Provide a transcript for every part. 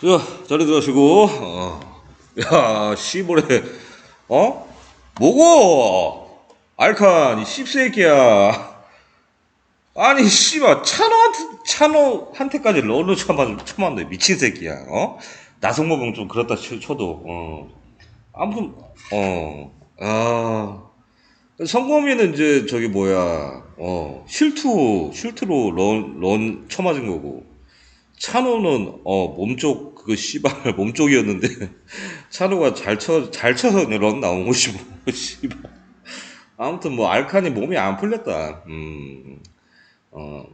자, 자리 들어가시고, 어. 야, 씨보래, 어? 뭐고? 알칸, 이 씹새끼야. 아니, 씨발, 찬호한테, 찬호한테까지 런을 쳐만, 쳐만네 미친 새끼야, 어? 나성모병 좀 그렇다 쳐, 쳐도, 어. 아무튼, 어, 아. 성범이는 이제 저기 뭐야, 어, 실투, 실투로 런, 런 쳐맞은 거고. 찬호는 어 몸쪽 그거 씨발 몸쪽이었는데 찬호가 잘쳐잘 쳐서 런 나온 것이 뭐 씨발. 아무튼 뭐 알칸이 몸이 안 풀렸다. 음어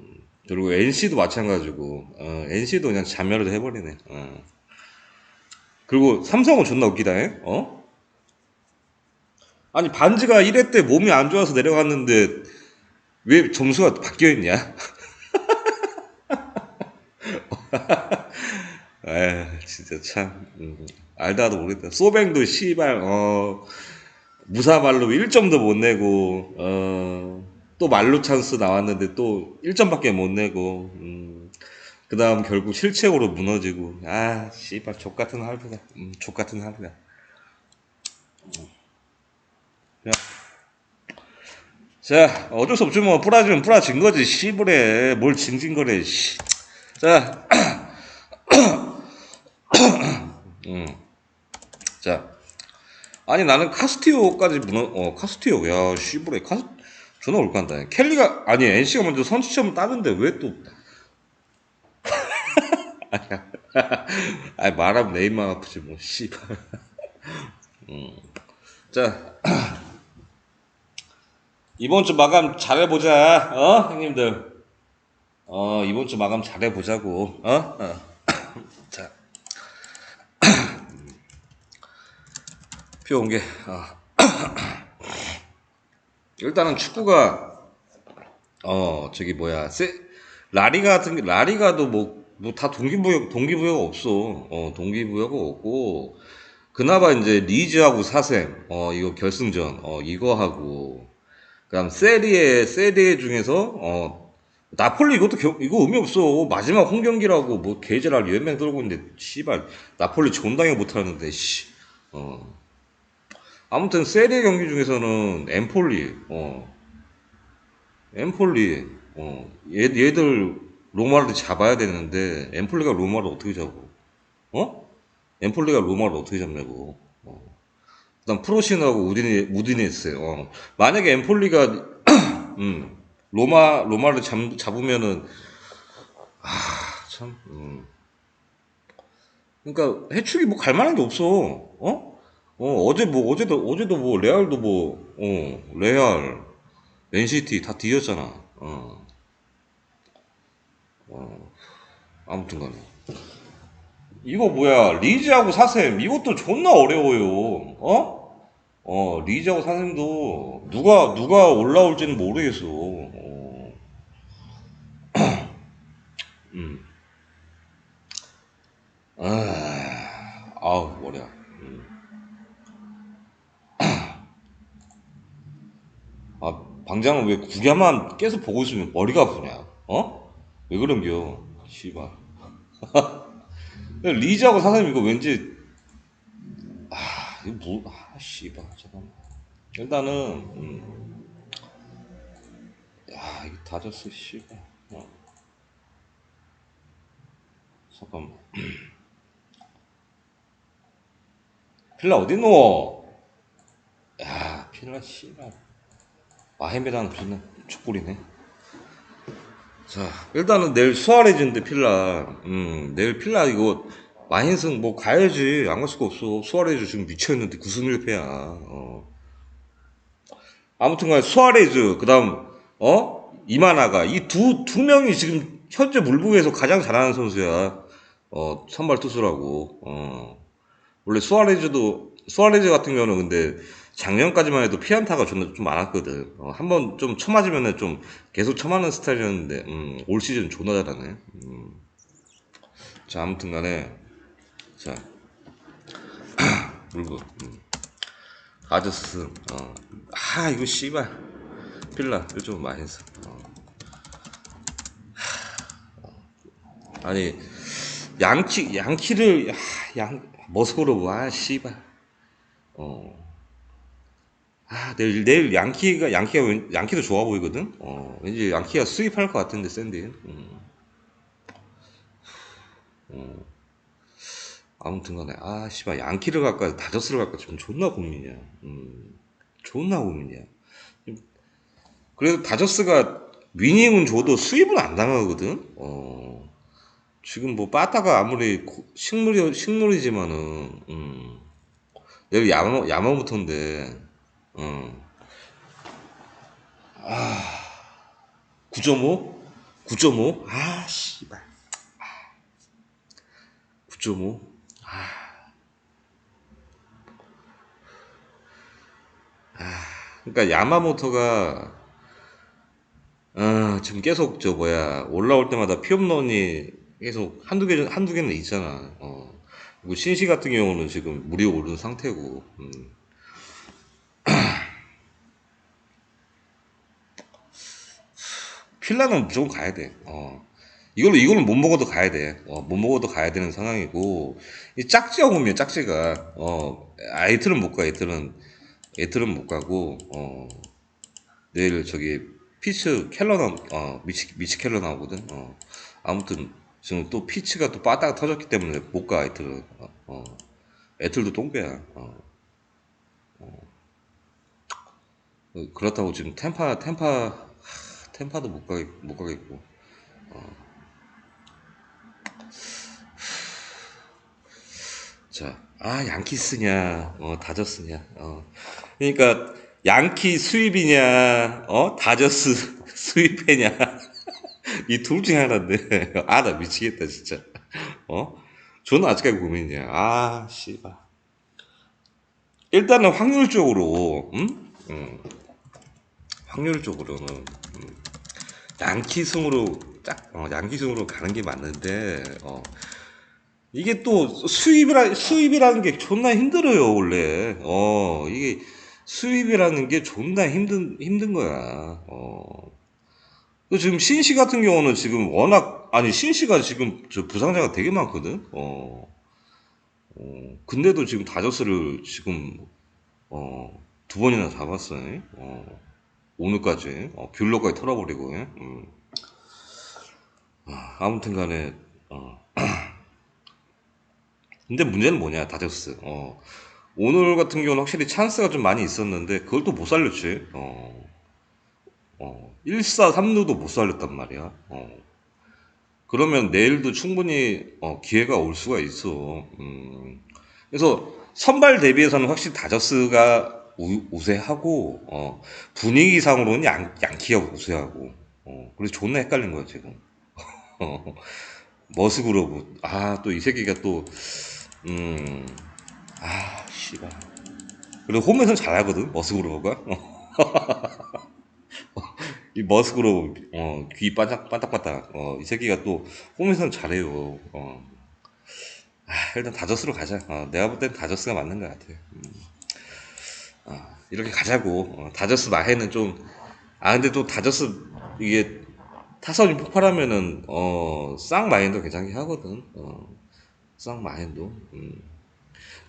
그리고 NC도 마찬가지고 어 NC도 그냥 자멸을 해버리네. 어. 그리고 삼성은 존나 웃기다 해? 어? 아니 반지가 1회 때 몸이 안 좋아서 내려갔는데 왜 점수가 바뀌어 있냐 에 진짜 참 음, 알다도 모르겠다. 소뱅도 씨발 어 무사말로 1점도 못 내고 어 또 말로 찬스 나왔는데 또 1점밖에 못 내고 음, 그 다음 결국 실책으로 무너지고 아 씨발 족 같은 하루다. 음, 족 같은 하루다. 자, 자 어쩔 수 없지 뭐 뿌라지면 뿌라진 거지 씨부래 뭘 징징거려 씨. 자. 음. 자. 아니 나는 카스티오까지 무너 어 카스티오. 야 씨부레. 카스 올까 한다. 켈리가 아니 NC가 먼저 선취점을 따는데 왜 또. 아니 말하면 내 입만 아프지 뭐 씨발. 음 자. 이번 주 마감 잘해보자. 어 형님들 어 이번 주 마감 잘해 보자고. 어, 어. 자. 표 온게 어. 일단은 축구가 어 저기 뭐야. 세 라리가 같은 게 라리가도 뭐 뭐 다 동기부여 동기부여가 없어. 어 동기부여가 없고. 그나마 이제 리즈하고 사셈 어 이거 결승전 어 이거 하고. 그 다음 세리에 세리에 중에서 어 나폴리 이것도 겨- 이거 의미 없어 마지막 홈 경기라고 뭐 개제랄 연맹 들고 있는데 씨발 나폴리 존당해 못하는데 씨 어 아무튼 세리에 경기 중에서는 엠폴리, 어, 엠폴리, 어, 얘, 얘들 로마를 잡아야 되는데 엠폴리가 로마를 어떻게 잡고, 어? 엠폴리가 로마를 어떻게 잡냐고. 어. 그다음 프로신하고 우디네 우디네스. 어. 만약에 엠폴리가 음, 로마 로마를 잡, 잡으면은 아, 참. 음. 그러니까 해축이 뭐 갈 만한 게 없어. 어? 어, 어제 뭐, 어제도, 어제도 뭐, 레알도 뭐, 어, 레알, 맨시티 다 뒤졌잖아. 어. 어, 아무튼 간에. 이거 뭐야, 리즈하고 사셈. 이것도 존나 어려워요. 어? 어, 리즈하고 사셈도 누가, 누가 올라올지는 모르겠어. 어. 음. 아, 아우, 머리야. 음. 아, 방장은 왜 구야만 계속 보고 있으면 머리가 아프냐? 어? 왜 그런겨? 씨발. 리즈하고 사장님 이거 왠지 아, 이거 뭐, 아, 씨발. 잠깐만. 일단은 음. 야, 이거 다 졌어, 씨발. 어. 잠깐만. 필라 어딨노? 야, 필라 씨발. 마헤메라는 존나 족불이네. 자, 일단은 내일 수아레즈인데 필라. 음, 내일 필라 이거 마힌승 뭐 가야지. 안 갈 수가 없어. 수아레즈 지금 미쳐있는데 9승 1패야. 어. 아무튼 간에 수아레즈, 그 다음, 어? 이마나가. 이 두, 두 명이 지금 현재 물북에서 가장 잘하는 선수야. 어, 선발 투수라고. 어. 원래 수아레즈도, 수아레즈 같은 경우는 근데 작년까지만 해도 피안타가 좀, 좀 많았거든. 어, 한번 좀 쳐맞으면은 좀 계속 쳐맞는 스타일이었는데, 음, 올 시즌 존나 잘하네. 음. 자, 아무튼 간에, 자, 물고, 음. 아저스, 어. 아, 이거 씨발. 필라, 좀 많이 했어. 어. 하, 어. 아니, 양키 양키를 아, 양 머스그로브 아 씨발 어. 아 내일 내일 양키가 양키가 왠- 양키도 좋아 보이거든. 어 왠지 양키가 수입할 것 같은데 샌디. 음. 어. 아무튼 간에 아 씨발 양키를 갈까 다저스를 갈까 좀 존나 고민이야. 음. 존나 고민이야. 그래도 다저스가 위닝은 줘도 수입은 안 당하거든. 어. 지금 뭐 빠따가 아무리 고- 식물이 식물이지만은 음. 내일 야마 야마모토인데 음. 9.5? 9.5? 아 씨발 9.5? 그러니까 야마모토가 아, 지금 계속 저 뭐야 올라올 때마다 피업론이 계속 한두 개 한두 개는 있잖아. 어. 그리고 신시 같은 경우는 지금 물이 오른 상태고. 음. 필라는 무조건 가야 돼. 어. 이걸로 이걸로 못 먹어도 가야 돼. 어, 못 먹어도 가야 되는 상황이고 이 짝지가 보면 짝지가 어 아이틀은 못 가. 아이틀은 아이틀은 못 가고 어 내일 저기 피츠 켈러 나 어, 미치 미치 켈러 나오거든. 어. 아무튼 지금 또 피츠가 또 빠다가 터졌기 때문에 못 가. 아이틀은 어, 어. 애틀도 똥배야. 어. 어, 그렇다고 지금 템파 템파 하, 템파도 못 가겠 못 가겠고. 자, 아, 양키스냐, 어, 다저스냐, 어. 그러니까, 양키 수입이냐, 어, 다저스 수입해냐. 이 둘 중에 하나인데. 아, 나 미치겠다, 진짜. 어? 저는 아직까지 고민이야. 아, 씨발. 일단은 확률적으로, 음? 음. 확률적으로는, 음. 양키 승으로, 딱, 어, 양키 승으로 가는 게 맞는데, 어. 이게 또 수입이라 수입이라는 게 존나 힘들어요 원래 어 이게 수입이라는 게 존나 힘든 힘든 거야 어또 지금 신씨 같은 경우는 지금 워낙 아니 신씨가 지금 저 부상자가 되게 많거든? 어, 어 근데도 지금 다저스를 지금 어 두 번이나 잡았어요. 어 오늘까지. 어 뷰러까지 털어버리고 음. 아, 아무튼간에 어. 근데 문제는 뭐냐, 다저스. 어, 오늘 같은 경우는 확실히 찬스가 좀 많이 있었는데, 그걸 또 못 살렸지. 어, 어, 1사 3루도 못 살렸단 말이야. 어, 그러면 내일도 충분히, 어, 기회가 올 수가 있어. 음, 그래서 선발 대비해서는 확실히 다저스가 우, 우세하고, 어, 분위기상으로는 양, 양키가 우세하고, 어, 그래서 존나 헷갈린 거야, 지금. 어, 머스그로브. 아, 또 이 새끼가 또, 음, 아, 씨발. 그리고 홈에서는 잘하거든, 머스그로브가. 이 머스그로브, 어, 귀 반짝, 반딱반딱. 어, 이 새끼가 또 홈에서는 잘해요. 어. 아, 일단 다저스로 가자. 어, 내가 볼 땐 다저스가 맞는 것 같아. 음. 어, 이렇게 가자고. 어, 다저스 마해는 좀, 아, 근데 또 다저스, 이게 타선이 폭발하면은, 어, 쌍 마인도 괜찮게 하거든. 어, 쌍 마인도. 음.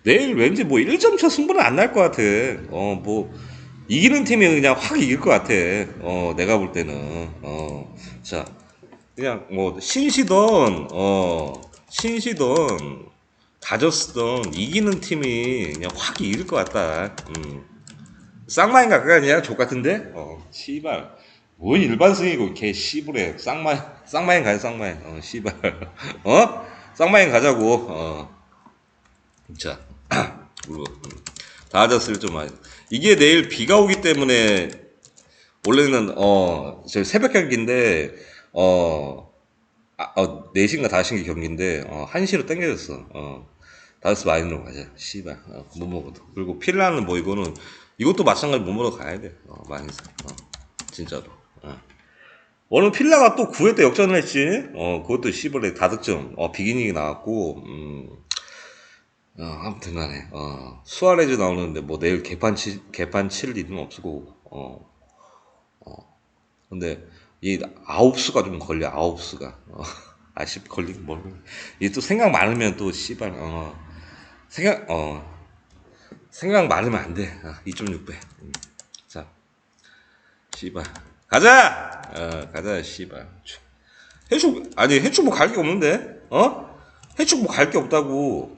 내일 왠지 뭐 1점 차 승부는 안 날 것 같아. 어, 뭐, 이기는 팀이 그냥 확 이길 것 같아. 어, 내가 볼 때는. 어, 자, 그냥 뭐, 신시던, 어, 신시던, 다저스던, 이기는 팀이 그냥 확 이길 것 같다. 음. 쌍마인 갈까 아니야? 족 같은데? 어, 씨발. 뭔 일반승이고 개 씨부래. 쌍마인, 쌍마인 가야 쌍마인. 어, 씨발. 어? 쌍마인 가자고. 어. 자, 그리고 음, 다저스를 좀 많이. 이게 내일 비가 오기 때문에 원래는 어, 저 새벽 경기인데 어, 아, 어 4시인가 5시인가 경기인데 어, 1시로 땡겨졌어. 어. 다저스 마인으로 가자. 씨발. 어, 못 먹어도. 그리고 필라는 뭐 이거는 이것도 마찬가지 못 먹어 가야 돼. 어, 마인에서. 어, 진짜로. 어. 오늘 필라가 또 9회 때 역전을 했지. 어, 그것도 씨발에 다득점. 어, 비기닝이 나왔고, 음, 어, 아무튼 간에, 어, 수아레즈 나오는데 뭐 내일 개판 치, 개판 칠 일은 없고, 어, 근데 이 아홉수가 좀 걸려, 아홉수가. 어, 아 씨 걸리고 뭘 이게 또 생각 많으면 또 씨발 어 생각 어 생각 많으면 안돼. 어, 2.6배. 음. 자 씨발. 가자! 어 가자 씨발. 해축 아니 해축 뭐 갈 게 없는데? 어? 해축 뭐 갈 게 없다고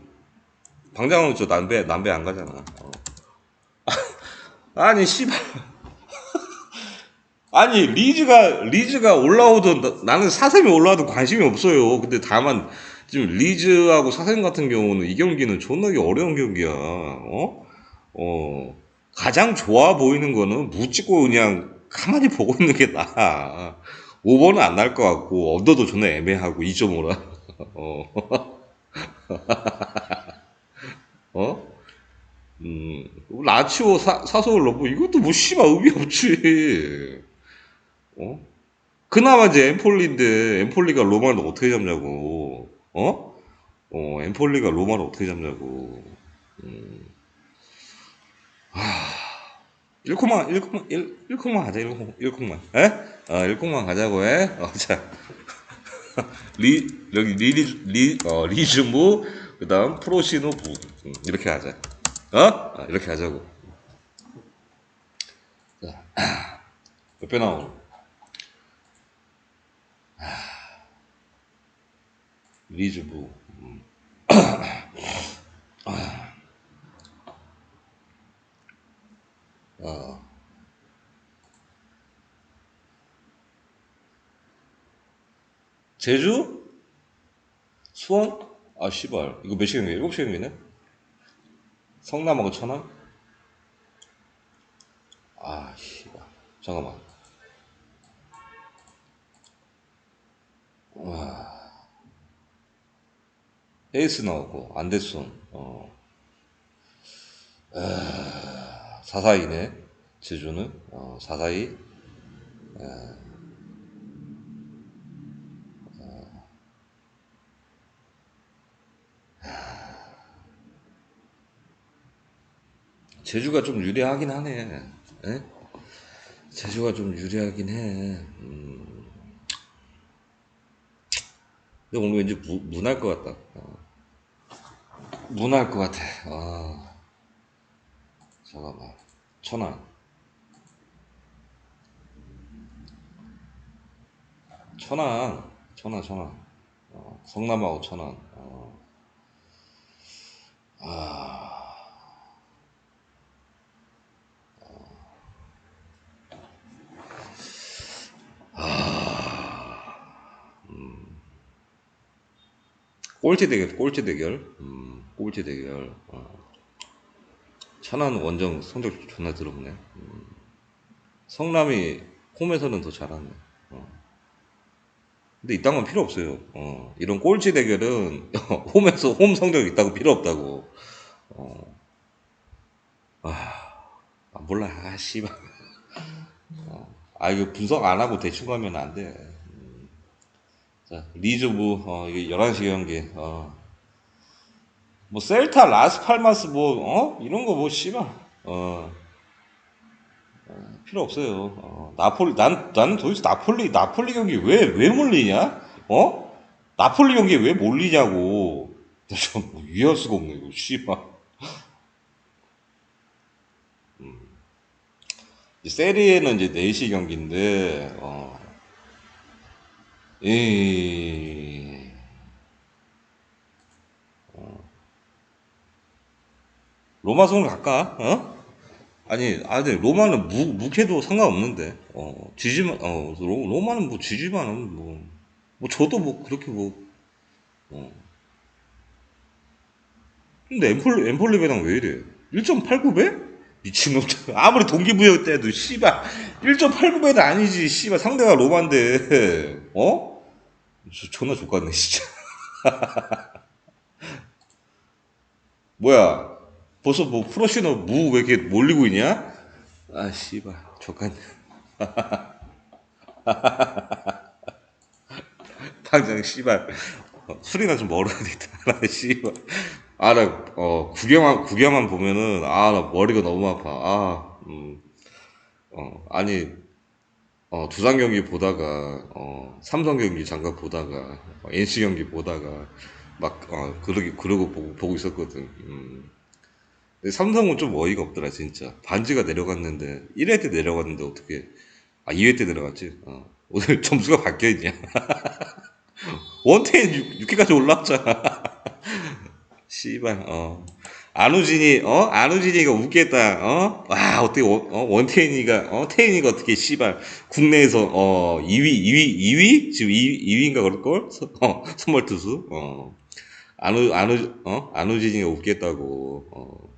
방장은 저 남배 남배 안 가잖아 어. 아니 씨발 아니 리즈가 리즈가 올라오던 나- 나는 사셈이 올라와도 관심이 없어요. 근데 다만 지금 리즈하고 사셈 같은 경우는 이 경기는 존나게 어려운 경기야. 어? 어 가장 좋아 보이는 거는 무 찍고 그냥 가만히 보고 있는 게 나아. 5번은 안 날 것 같고 언더도 존나 애매하고 2.5라. 어. 어? 음, 라치오 사, 사소를 넣고 이것도 뭐 씨발 의미 없지. 어? 그나마 이제 엠폴리인데 엠폴리가 로마를 어떻게 잡냐고. 어? 어, 엠폴리가 로마를 어떻게 잡냐고. 음. 하... 1콤만 1콤만 1, 1콤만 하자 1콤 1콤만. 에? 어, 1콤만 가자고 해. 어, 자. 리 여기 리 리 리 어, 리즈무 그 다음 프로시노 부 음, 이렇게 하자. 어? 어, 이렇게 하자고. 자. 몇배 나오노? 리즈부. 음. 어. 제주? 수원? 아, 씨발. 이거 몇 시간이야? 7시간 이네? 성남하고 천안? 아, 씨발. 잠깐만. 와. 에이스 나오고, 안데손, 어. 아, 442네. 제주는, 어, 442. 제주가 좀 유리하긴 하네. 에? 제주가 좀 유리하긴 해. 음. 근데 오늘 왠지 무, 무날 것 같다. 어. 무날 것 같아. 아. 잠깐만. 천안. 천안. 천안, 천안. 어, 성남하고 천안. 어. 꼴찌 대결, 꼴찌 대결. 음, 꼴찌 대결. 어. 천안 원정 성적 존나 들어보네. 음. 성남이 홈에서는 더 잘하네. 어. 근데 이딴 건 필요 없어요. 어. 이런 꼴찌 대결은 홈에서 홈 성적 있다고 필요 없다고. 어. 아, 아, 몰라. 아, 씨발. 어. 아, 이거 분석 안 하고 대충 가면 안 돼. 자, 리즈부, 어, 이게 11시 경기, 어. 뭐, 셀타, 라스팔마스, 뭐, 어? 이런 거 뭐, 씨발, 어. 어, 필요 없어요. 어, 나폴리, 난, 나는 도대체 나폴리, 나폴리 경기 왜, 왜 몰리냐? 어? 나폴리 경기에 왜 몰리냐고. 나 좀, 뭐 이해할 수가 없네, 이거, 씨발. 음. 세리에는 이제 4시 경기인데, 어. 이, 로마 성을 갈까? 어? 아니, 아, 근데 로마는 무, 묵해도 상관없는데, 어, 지지만, 어, 로, 로마는 뭐 지지만은 뭐, 뭐 저도 뭐 그렇게 뭐, 어. 근데 엠폴리, 엠폴리 배당 왜 이래? 1.89배? 미친놈들. 아무리 동기부여 때도, 씨발, 1.89배는 아니지, 씨발, 상대가 로마인데, 어? 저, 존나 족같네, 진짜. 뭐야, 벌써 뭐 프로시너 무 왜 이렇게 몰리고 있냐? 아, 씨발, 족같네. 당장, 씨발, 어, 술이나 좀 먹어야 되겠다. 나, 씨발. 아, 나, 어, 구경만, 구경만 보면은, 아, 나 머리가 너무 아파. 아, 음, 어, 아니, 어, 두산 경기 보다가 어, 삼성 경기 잠깐 보다가 어, NC 경기 보다가 막 어, 그러기 그러고 보고, 보고 있었거든. 음. 근데 삼성은 좀 어이가 없더라 진짜. 반지가 내려갔는데 1회 때 내려갔는데 어떻게 아 2회 때 내려갔지. 어. 오늘 점수가 바뀌어 있냐? 원태인 6, 6회까지 올라왔잖아. 씨발 어. 안우진이 어? 안우진이가 웃겠다 어? 와 어떻게 원, 어? 원태인이가 어? 태인이가 어떻게 씨발 국내에서 어 2위 2위 2위? 지금 2위, 2위인가 그럴 걸? 어 선발 투수? 어. 안우 안우 어? 안우진이가 웃겠다고 어.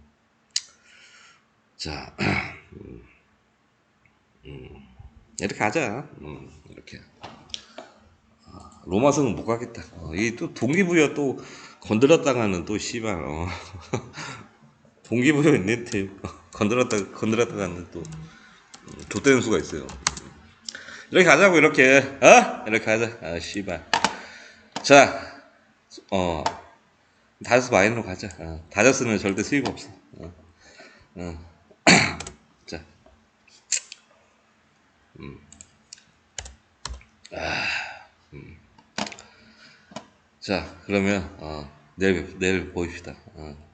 어자 음, 음, 이렇게 하자. 음, 이렇게. 아, 로마성은 못 가겠다. 어, 이또 동기부여 또 건드렸다가는 또 씨발 어. 동기부여 팀 건드렸다 건드렸다가는 또 음, 좆되는 수가 있어요. 이렇게 하자고 이렇게. 어? 이렇게 하자. 아 씨발. 자어. 다저스 마이너로 가자. 어, 다저스는 절대 수익 없어. 어, 어. 자. 음. 아, 음. 자 그러면 어, 내일 내일 보입시다 어.